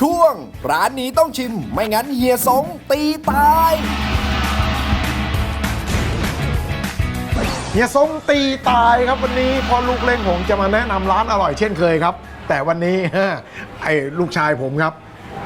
ช่วง ร้านนี้ต้องชิมไม่งั้นเฮียสงตีตายเฮียสงตีตายครับวันนี้พอลูกเล่งผมจะมาแนะนำร้านอร่อยเช่นเคยครับ แต่วันนี้ ไอ้ลูกชายผมครับ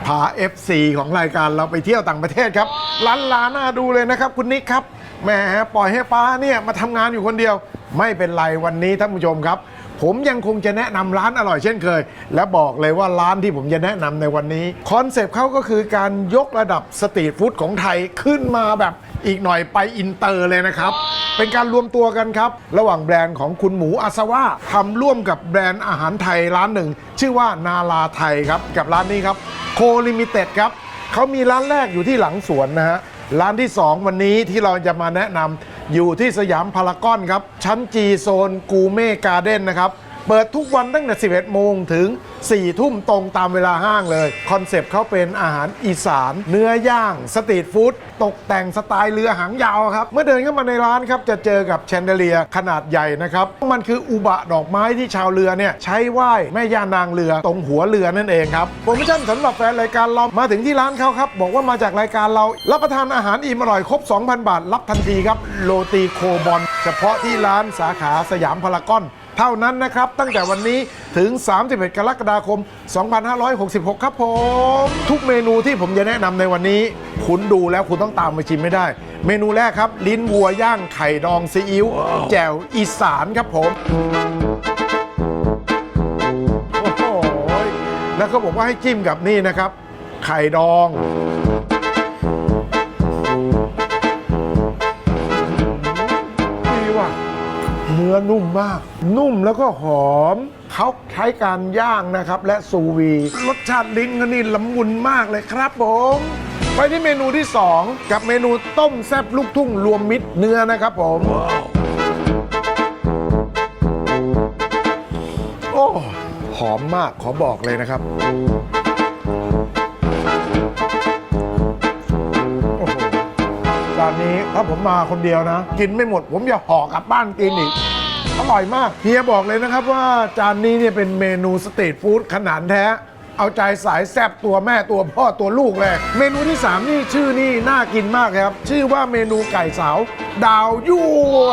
พา FC ของรายการเราไปเที่ยวต่างประเทศครับ ร้านลาน่าดูเลยนะครับ คุณนิกครับแหมปล่อยให้ป้าเนี่ยมาทำงานอยู่คนเดียว ไม่เป็นไรวันนี้ท่านผู้ชมครับ ผมยังคงจะแนะนำร้านอร่อยเช่นเคย และบอกเลยว่าร้านที่ผมจะแนะนำในวันนี้คอนเซปต์เขาก็คือการยกระดับสตรีทฟู้ดของไทยขึ้นมาแบบอีกหน่อยไปอินเตอร์เลยนะครับ เป็นการรวมตัวกันครับ ระหว่างแบรนด์ของคุณหมูอาซาว่าทำร่วมกับแบรนด์อาหารไทยร้านหนึ่ง ชื่อว่านาลาไทยครับ กับร้านนี้ครับโคลิมิเต็ดครับเขามีร้านแรกอยู่ที่หลังสวนนะฮะร้านที่ 2 วันนี้ที่เราจะมาแนะนำ อยู่ที่สยามพารากอนครับ ชั้นจีโซนกูเม่การ์เด้นนะครับ เปิดทุกวันตั้งแต่ 11 โมงถึง 4 ทุ่มตรงตามเวลาห้างเลย คอนเซปต์เขาเป็นอาหารอีสาน เนื้อย่าง สตรีทฟู้ด ตกแต่งสไตล์เรือหางยาวครับ เมื่อเดินเข้ามาในร้านครับ จะเจอกับแชนเดเลียขนาดใหญ่นะครับ มันคืออุบะดอกไม้ที่ชาวเรือเนี่ยใช้ไหว้แม่ย่านางเรือตรงหัวเรือนั่นเองครับ โปรโมชั่นสำหรับแฟนรายการเรามาถึงที่ร้านเขาครับ บอกว่ามาจากรายการเรารับประทานอาหารอิ่มอร่อยครบ 2,000 บาท รับทันทีครับ โรตีโคบอลเฉพาะที่ร้านสาขาสยามพารากอน เท่านั้นนะครับ ตั้งแต่วันนี้ถึง 31 กรกฎาคม 2566 ครับผม ทุกเมนูที่ผมจะแนะนำในวันนี้ คุณดูแล้วคุณต้องตามไปชิมไม่ได้ เมนูแรกครับ ลิ้นวัวย่างไข่ดองซีอิ๊วแจ่วอีสานครับผมโอ้โหแล้วก็บอกว่าให้จิ้มกับนี่นะครับ ไข่ดอง เนื้อนุ่มมาก นุ่มแล้วก็หอม เขาใช้การย่างนะครับ และซูวี รสชาติลิ้นก็นี่ละมุนมากเลยครับผมไปที่เมนูที่ 2 กับเมนูต้มแซบลูกทุ่งรวมมิตรเนื้อนะครับผม โอ้ หอมมากขอบอกเลยนะครับ นี้ ถ้าผมมาคนเดียวนะ กินไม่หมด ผมจะห่อกลับบ้านกินอีก อร่อยมาก เฮียบอกเลยนะครับว่าจานนี้เนี่ยเป็นเมนูสตรีทฟู้ดขนาดแท้ เอาใจสายแซบตัวแม่ตัวพ่อตัวลูกเลย เมนูที่ 3 นี่ชื่อนี่น่ากินมากครับ ชื่อว่าเมนูไก่สาว ดาวยั่ว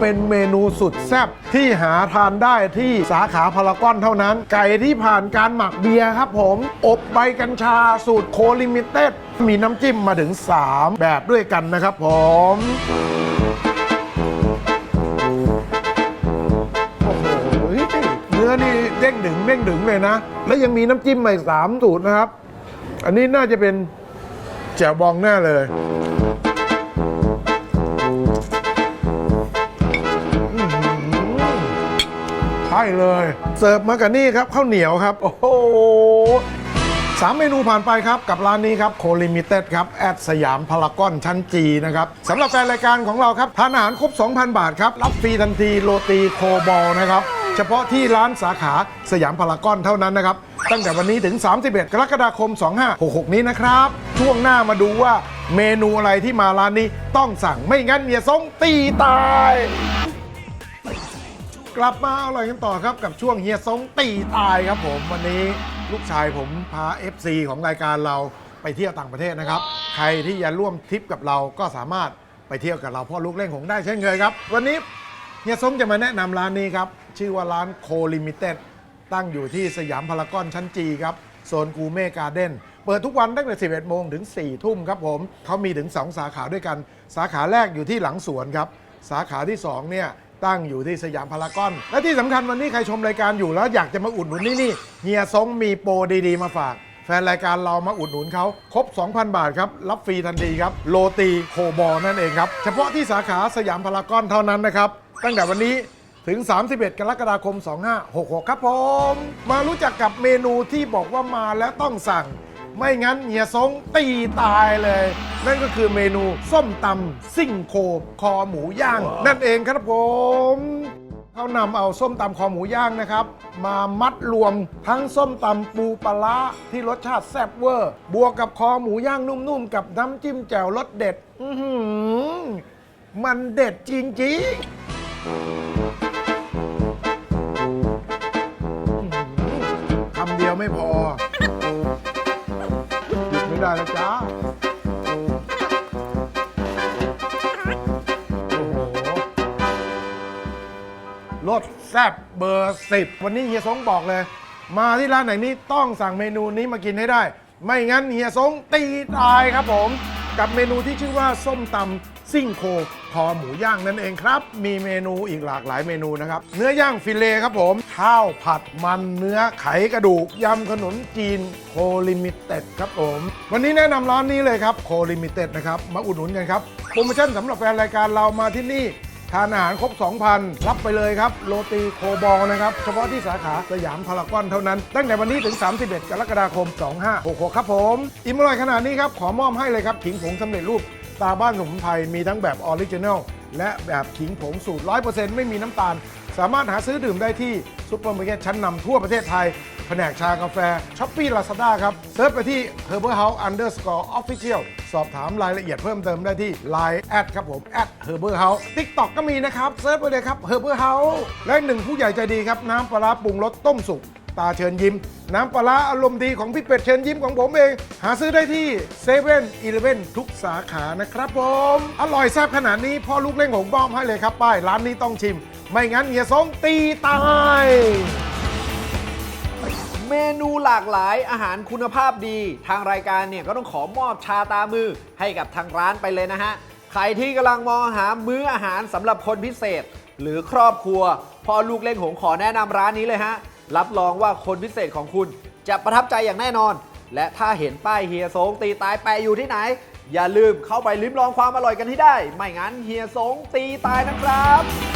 เป็นเมนูสุดแซบที่หาทานได้ที่สาขาพารากอนเท่านั้น ไก่ที่ผ่านการหมักเบียร์ครับผม อบใบกัญชาสูตรโคลิมิเต็ดมีน้ำจิ้มมาถึง 3 แบบด้วยกันนะครับผม อนี่เด้งดึงเด้งดึงเลยนะ แล้วยังมีน้ำจิ้มใหม่สามสูตรนะครับ อันนี้น่าจะเป็นแจ่วบองแน่เลยใช่เลย เสิร์ฟมากับนี่ครับข้าวเหนียวครับ โอ้โหสามเมนูผ่านไปครับ กับร้านนี้ครับโคลิมิเต็ดครับ แอดสยามพารากอนชั้นจีนะครับสำหรับแฟนรายการของเราครับทานอาหารครบ 2,000 บาทครับ รับฟรีทันทีโรตีโคบอลนะครับ เฉพาะที่ร้านสาขาสยามพารากอนเท่านั้นนะครับ ตั้งแต่วันนี้ถึง 31 กรกฎาคม 2566 นี้นะครับ ช่วงหน้ามาดูว่าเมนูอะไรที่มาร้านนี้ต้องสั่งไม่งั้นเมียซงตีตาย กลับมาอร่อยกันต่อครับกับช่วงเฮียซงตีตายครับผมวันนี้ลูกชายผมพา FC ของรายการเราไปเที่ยวต่างประเทศนะครับ ใครที่จะร่วมทริปกับเราก็สามารถไปเที่ยวกับเราพ่อลูกเล่นของได้เช่นเคยครับ วันนี้เฮียซงจะมาแนะนำร้านนี้ครับ ชื่อว่าร้านโคลิมิเต็ดตั้งอยู่ที่สยามพารากอนชั้นจีครับโซนกูเม่การ์เด้นเปิดทุกวันตั้งแต่ 11 โมงถึง 4 ทุ่มครับผมเขามีถึง 2 สาขาด้วยกัน สาขาแรกอยู่ที่หลังสวนครับ สาขาที่ 2 เนี่ย ตั้งอยู่ที่สยามพารากอน และที่สำคัญวันนี้ใครชมรายการอยู่แล้วอยากจะมาอุดหนุนนี่นี่เฮียซงมีโปรดีๆ มาฝาก แฟนรายการเรามาอุดหนุนเขาครบ 2,000 บาทครับ รับฟรีทันทีครับ โรตีโคบอลนั่นเองครับ เฉพาะที่สาขาสยามพารากอนเท่านั้นนะครับ ตั้งแต่วันนี้ ถึง 31 กรกฎาคม 2566 ครับผม มารู้จักกับเมนูที่บอกว่ามาแล้วต้องสั่ง ไม่งั้นเฮียซงตีตายเลย นั่นก็คือเมนูส้มตำซิ่งโคคอหมูย่าง นั่นเองครับผมเขานำเอาส้มตำคอหมูย่างนะครับ มามัดรวมทั้งส้มตำปูปลาร้าที่รสชาติแซ่บเวอร์ บวกกับคอหมูย่างนุ่มๆ กับน้ำจิ้มแจ่วรสเด็ดอื้อหือมันเด็ดจริงๆ ไม่พอหยุดไม่ได้แล้วจ้าโอ้โหรสแซบเบอร์สิบวันนี้เฮียสงบอกเลย มาที่ร้านไหนนี้ต้องสั่งเมนูนี้มากินให้ได้ ไม่งั้นเฮียสงตีตายครับผม กับเมนูที่ชื่อว่าส้มตำซิ่งโค คอหมูย่างนั่นเองครับ มีเมนูอีกหลากหลายเมนูนะครับ เนื้อย่างฟิเลครับผม ข้าวผัดมันเนื้อไขกระดูก ยำขนมจีนโคลิมิเต็ดครับผม วันนี้แนะนำร้านนี้เลยครับโคลิมิเต็ดนะครับ มาอุดหนุนกันครับ โปรโมชั่นสำหรับแฟนรายการเรามาที่นี่ทานอาหารครบ 2,000 รับไปเลยครับ โรตีโคบอลนะครับ เฉพาะที่สาขาสยามพารากอนเท่านั้น ตั้งแต่วันนี้ถึง 31 กรกฎาคม 2566 ครับผม อิ่มอร่อยขนาดนี้ครับ ขอมอบให้เลยครับ ขิงผงสำเร็จรูป ตาบ้านสมุนไพรมีทั้งแบบออริจินัลและแบบขิงผงสูตร 100%ไม่มีน้ำตาล สามารถหาซื้อดื่มได้ที่ซุปเปอร์มาร์เก็ตชั้นนำทั่วประเทศไทย แผนกชากาแฟช้อปปี้ลาซาด้าครับ เซิร์ชไปที่ Herbal House Underscore Official สอบถามรายละเอียดเพิ่มเติมได้ที่ Line แอดครับผม at Herbal House TikTok ก็มีนะครับ เซิร์ชไปเลยครับ Herbal House และหนึ่งผู้ใหญ่ใจดีครับ น้ำปลาร้าปรุงรสต้มสุก ตาเชิญยิ้ม น้ำปลาอารมณ์ดีของพี่เป็ดเชิญยิ้มของผมเอง หาซื้อได้ที่เซเว่นอีเลฟเว่นทุกสาขานะครับผม อร่อยแซ่บขนาดนี้พ่อลูกเล่งของบ้อมให้เลยครับป้ายร้านนี้ต้องชิม ไม่งั้นเฮียสงตีตายเมนูหลากหลายอาหารคุณภาพดี ทางรายการเนี่ยก็ต้องขอมอบชาตามือให้กับทางร้านไปเลยนะฮะใครที่กำลังมองหามื้ออาหารสำหรับคนพิเศษ หรือครอบครัวพ่อลูกเล่งหงขอแนะนำร้านนี้เลยฮะ รับรองว่าคนพิเศษของคุณจะประทับใจอย่างแน่นอน และถ้าเห็นป้ายเฮียสงตีตายแปะอยู่ที่ไหน อย่าลืมเข้าไปลิ้มลองความอร่อยกันให้ได้ ไม่งั้นเฮียสงตีตายนะครับ